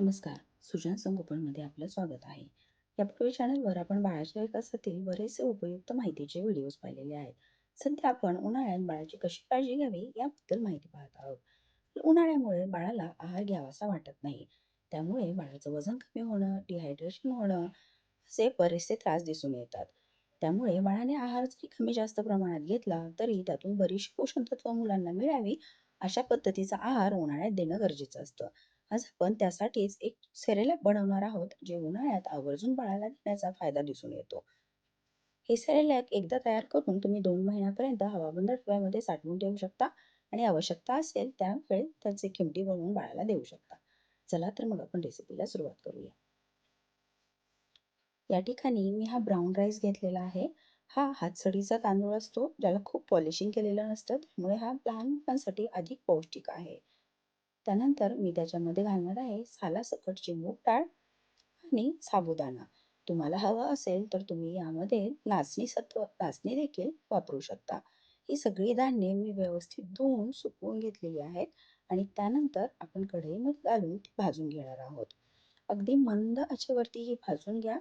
नमस्कार. सुजन संगोपनमध्ये आपलं स्वागत आहे. यापूर्वी चॅनलवर आपण बाळाच्या विकासातील बरेचसे उपयुक्त माहितीचे व्हिडिओज पाहिलेले आहेत. सध्या आपण उन्हाळ्यात बाळाची कशी काळजी घ्यावी याबद्दल माहिती पाहत आहोत. उन्हाळ्यामुळे बाळाला आहार घ्यावासा वाटत नाही. त्यामुळे बाळाचं वजन कमी होणं डिहायड्रेशन होणं असे बरेचसे त्रास दिसून येतात. त्यामुळे बाळाने आहार जरी कमी जास्त प्रमाणात घेतला तरी त्यातून बरीचशी पोषण तत्व मुलांना मिळावी अशा पद्धतीचा आहार उन्हाळ्यात देणं गरजेचं असतं. आज आपण त्यासाठीच एक सेरेलॅक बनवणार आहोत जे उन्हाळ्यात आवर्जून बाळाला देण्याचा फायदा दिसून येतो. हे सेरेलॅक एकदा तयार करून तुम्ही दोन महिन्यापर्यंत हवाबंद डब्यामध्ये साठवून ठेवू शकता आणि आवश्यकता असेल त्यावेळी त्याचे किमती बनवून बाळाला देऊ शकता. चला तर मग आपण रेसिपीला सुरुवात करूया. या ठिकाणी मी हा ब्राऊन राईस घेतलेला आहे. हा हातसडीचा तांदूळ असतो ज्याला खूप पॉलिशिंग केलेलं नसतं त्यामुळे हा लहान मुलांसाठी अधिक पौष्टिक आहे. त्यानंतर मी त्याच्यामध्ये घालणार आहे सालासकटची मूग डाळ आणि साबुदाणा. तुम्हाला हवं असेल तर तुम्ही यामध्ये नाचणी सत्व नाचणी देखील वापरू शकता. ही सगळी धान्ये मी व्यवस्थित धुवून सुकवून घेतलेली आहेत आणि त्यानंतर आपण कढईमध्ये घालून ती भाजून घेणार आहोत. अगदी मंद आचेवरती ही भाजून घ्या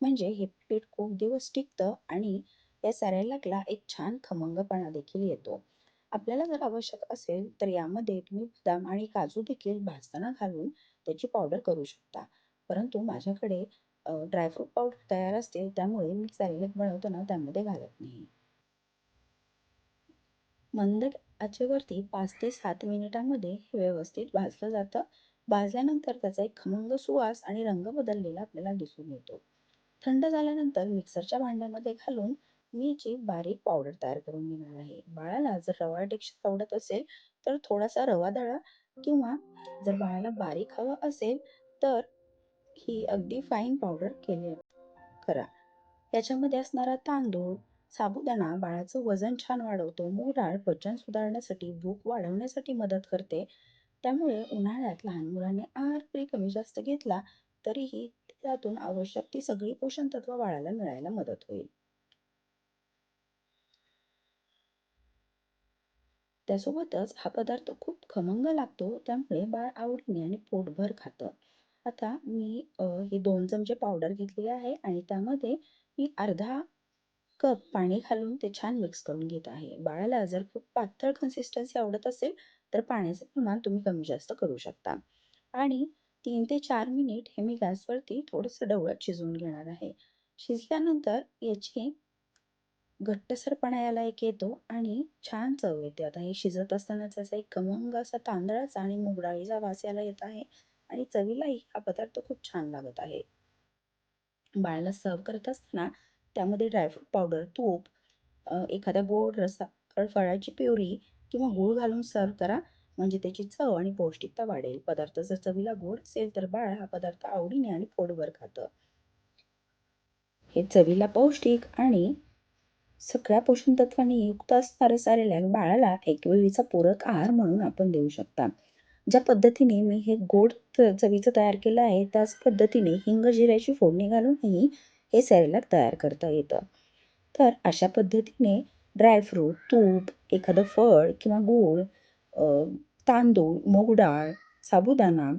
म्हणजे हे पीठ खूप दिवस टिकतं आणि या सॅरेलॅकला एक छान खमंगपणा देखील येतो. आपल्याला जर आवश्यक असेल तर यामध्ये तुम्ही बदाम आणि काजू देखील भाजताना घालून त्याची पावडर करू शकता. परंतु माझ्याकडे ड्रायफ्रूट पावडर तयार असते त्यामुळे मी सॅलेड बनवताना त्यामध्ये घालत नाही. मंद आचेवरती पाच ते सात मिनिटांमध्ये हे व्यवस्थित भाजलं जातं. भाजल्यानंतर त्याचा एक खमंग सुवास आणि रंग बदललेला आपल्याला दिसून येतो. थंड झाल्यानंतर मिक्सरच्या भांड्यामध्ये घालून मी जी बारीक पावडर तयार करून घेणार आहे बाळाला जर रवा टेक्स्चर आवडत असेल तर थोडासा रवा दळा किंवा जर बाळाला बारीक हवा असेल तर ही अगदी फाईन पावडर केली करा. याच्यामध्ये असणारा तांदूळ साबुदाणा बाळाचं वजन छान वाढवतो मूग डाळ पचन सुधारण्यासाठी भूक वाढवण्यासाठी मदत करते. त्यामुळे उन्हाळ्यात लहान मुलांनी आहार कमी जास्त घेतला तरीही त्यातून आवश्यक ती सगळी पोषण तत्व बाळाला मिळायला मदत होईल. त्यासोबतच हा पदार्थ खूप खमंग लागतो त्यामुळे बाळ आवडीने आणि पोटभर खातं. आता मी हे दोन चमचे पावडर घेतलेली आहे आणि त्यामध्ये मी अर्धा कप पाणी घालून ते छान मिक्स करून घेत आहे. बाळाला जर खूप पातळ कन्सिस्टन्सी आवडत असेल तर पाण्याचं प्रमाण तुम्ही कमी जास्त करू शकता. आणि तीन ते चार मिनिट हे मी गॅसवरती थोडंसं डवळत शिजवून घेणार आहे. शिजल्यानंतर याची घट्टसरपणा याला एक येतो आणि छान चव येते. आता हे शिजत असताना त्याचा एक खमंग असा तांदळाचा आणि मुगडाळीचा वास याला येत आहे आणि चवीलाही हा पदार्थ खूप छान लागत आहे. बाळाला सर्व करत असताना त्यामध्ये ड्रायफ्रूट पावडर तूप एखाद्या गोड रसा फळाची प्युरी किंवा गूळ घालून सर्व करा. म्हणजे त्याची चव आणि पौष्टिकता वाढेल. पदार्थ जर चवीला गोड असेल तर बाळ हा पदार्थ आवडीने आणि पोटभर खातं. हे चवीला पौष्टिक आणि सगळ्या पोषण तत्वांनी युक्त असणारे सारेलॅक बाळाला एक वेळीचा पूरक आहार म्हणून आपण देऊ शकता. ज्या पद्धतीने मी हे गोड चवीचं तयार केलं आहे त्याच पद्धतीने हिंग जिऱ्याची फोडणी घालूनही हे सॅरेलॅक तयार करता येतं. तर अशा पद्धतीने ड्रायफ्रूट तूप एखादं फळ किंवा गूळ तांदूळ मूग डाळ साबुदाणा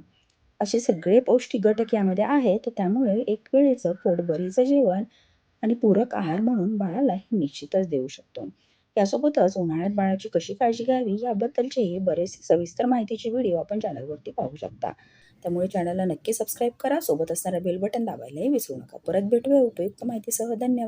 असे सगळे पौष्टिक घटक यामध्ये आहेत त्यामुळे एक वेळेचं पोटभरीचं जेवण आणि पूरक आहार म्हणून बाळाला हे निश्चितच देऊ शकतो. यासोबतच उन्हाळ्यात बाळाची कशी काळजी घ्यावी याबद्दलचे बरेचसे सविस्तर माहितीचे व्हिडिओ आपण चॅनलवरती पाहू शकता. त्यामुळे चॅनलला नक्की सबस्क्राईब करा सोबत असणारा बेल बटन दाबायलाही विसरू नका. परत भेटूया उपयुक्त माहितीसह. धन्यवाद.